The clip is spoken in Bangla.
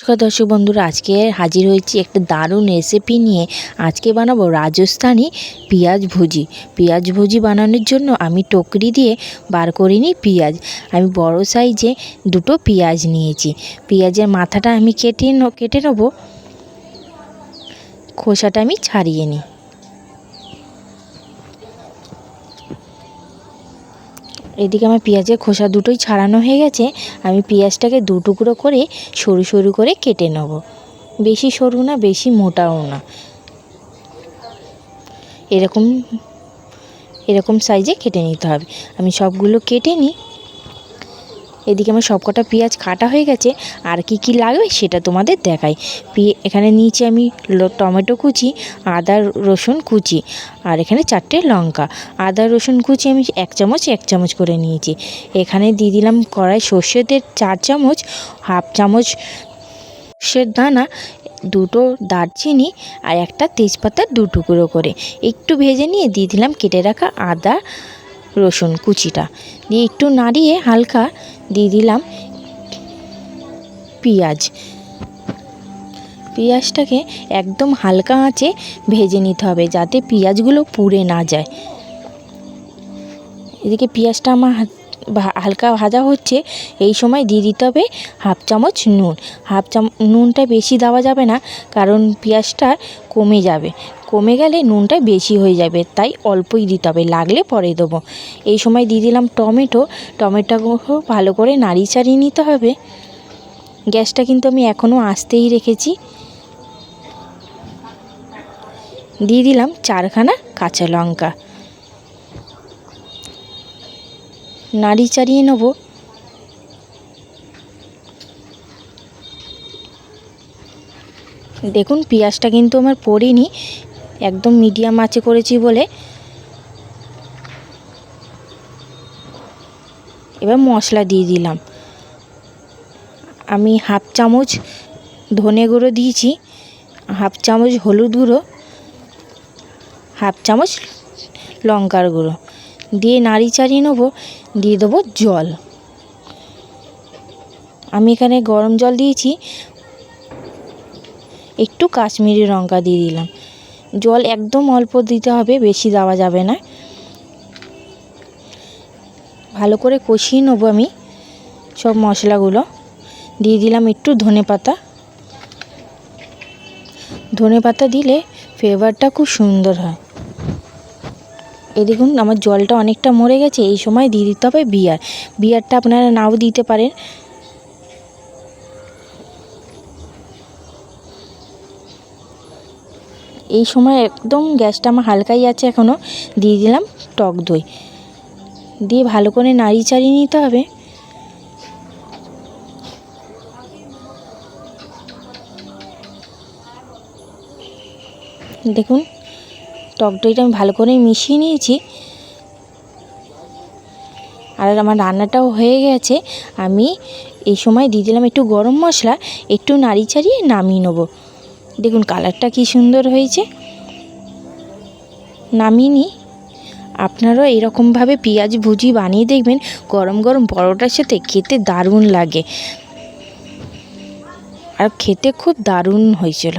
নমস্কার দর্শক বন্ধুরা, আজকে হাজির হয়েছি একটা দারুণ রেসিপি নিয়ে। আজকে বানাবো রাজস্থানি পেঁয়াজ ভুজি। পেঁয়াজ ভুজি বানানোর জন্য আমি টকরি দিয়ে বার করে নিই পেঁয়াজ। আমি বড় সাইজে দুটো পেঁয়াজ নিয়েছি। পেঁয়াজের মাথাটা আমি কেটে কেটে নেব। খোসাটা আমি ছাড়িয়ে নিই। এদিকে আমার পেঁয়াজের খোসা দুটোই ছাড়ানো হয়ে গেছে, আমি পেঁয়াজটাকে দু টুকরো করে সরু সরু করে কেটে নেব। বেশি সরু না, বেশি মোটাও না। এরকম এরকম সাইজে কেটে নিতে হবে। আমি সবগুলো কেটে নিই। এদিকে আমার সবকটা পেঁয়াজ কাটা হয়ে গেছে, আর কি কি লাগবে সেটা তোমাদের দেখাই। এখানে নিচে আমি টমেটো কুচি, আদা রসুন কুচি, আর এখানে চারটে লঙ্কা। আদা রসুন কুচি আমি এক চামচ এক চামচ করে নিয়েছি। এখানে দিয়ে দিলাম কড়াই সর্ষের তেল চার চামচ, হাফ চামচ সর্ষের দানা, দুটো দারচিনি, আর একটা তেজপাতা দু টুকরো করে। একটু ভেজে নিয়ে দিয়ে দিলাম কেটে রাখা আদা রসুন কুচিটা। দিয়ে একটু নাড়িয়ে হালকা দিয়ে দিলাম পেঁয়াজ। পেঁয়াজটাকে একদম হালকা আঁচে ভেজে নিতে হবে যাতে পেঁয়াজগুলো পুড়ে না যায়। এদিকে পেঁয়াজটা আমার হালকা ভাজা হচ্ছে, এই সময় দিয়ে দিতে হবে হাফ চামচ নুন। হাফ চাম নুনটা বেশি দেওয়া যাবে না, কারণ পেঁয়াজটা কমে যাবে। কমে গেলে নুনটা বেশি হয়ে যাবে, তাই অল্পই দিতে হবে, লাগলে পরে দেবো। এই সময় দিয়ে দিলাম টমেটো। টমেটোগুলো ভালো করে নাড়ি চাড়িয়ে নিতে হবে। গ্যাসটা কিন্তু আমি এখনও আসতেই রেখেছি। দিয়ে দিলাম চারখানা কাঁচা লঙ্কা। নাড়ি চাড়িয়ে নেব। দেখুন, পেঁয়াজটা কিন্তু আমার পড়েনি। একদম মিডিয়াম আঁচে করেছি বলে। এবার মশলা দিয়ে দিলাম। আমি হাফ চামচ ধনে গুঁড়ো দিয়েছি, হাফ চামচ হলুদ গুঁড়ো, হাফ চামচ লঙ্কার গুঁড়ো। দিয়ে নাড়ি চাড়িয়ে নেব, দিয়ে দেবো জল। আমি এখানে গরম জল দিয়েছি, একটু কাশ্মীরি লঙ্কা দিয়ে দিলাম। জল একদম অল্প দিতে হবে, বেশি দেওয়া যাবে না। ভালো করে কষিয়ে নেব আমি সব মশলাগুলো। দিয়ে দিলাম একটু ধনে পাতা। ধনে পাতা দিলে ফ্লেভারটা খুব সুন্দর হয়। এই দেখুন, আমার জলটা অনেকটা মরে গেছে, এই সময় দিয়ে দিতে হবে বিয়ার। বিয়ারটা আপনারা নাও দিতে পারেন। এই সময় একদম গ্যাসটা আমার হালকাই আছে এখনও দিয়ে দিলাম টক দই। দিয়ে ভালো করে নাড়ি চাড়িয়ে নিতে হবে। দেখুন টক দইটা আমি ভালো করে মিশিয়ে নিয়েছি। আর আমার রান্নাটাও হয়ে গেছে। আমি এই সময় দিয়ে দিলাম একটু গরম মশলা, একটু নাড়ি চাড়িয়ে নামিয়ে নেব। দেখুন কালারটা কি সুন্দর হয়েছে। নামিয়ে নিই। আপনারাও এরকমভাবে পেঁয়াজ ভুজি বানিয়ে দেখবেন, গরম গরম পরোটার সাথে খেতে দারুণ লাগে। আর খেতে খুব দারুণ হয়েছিল।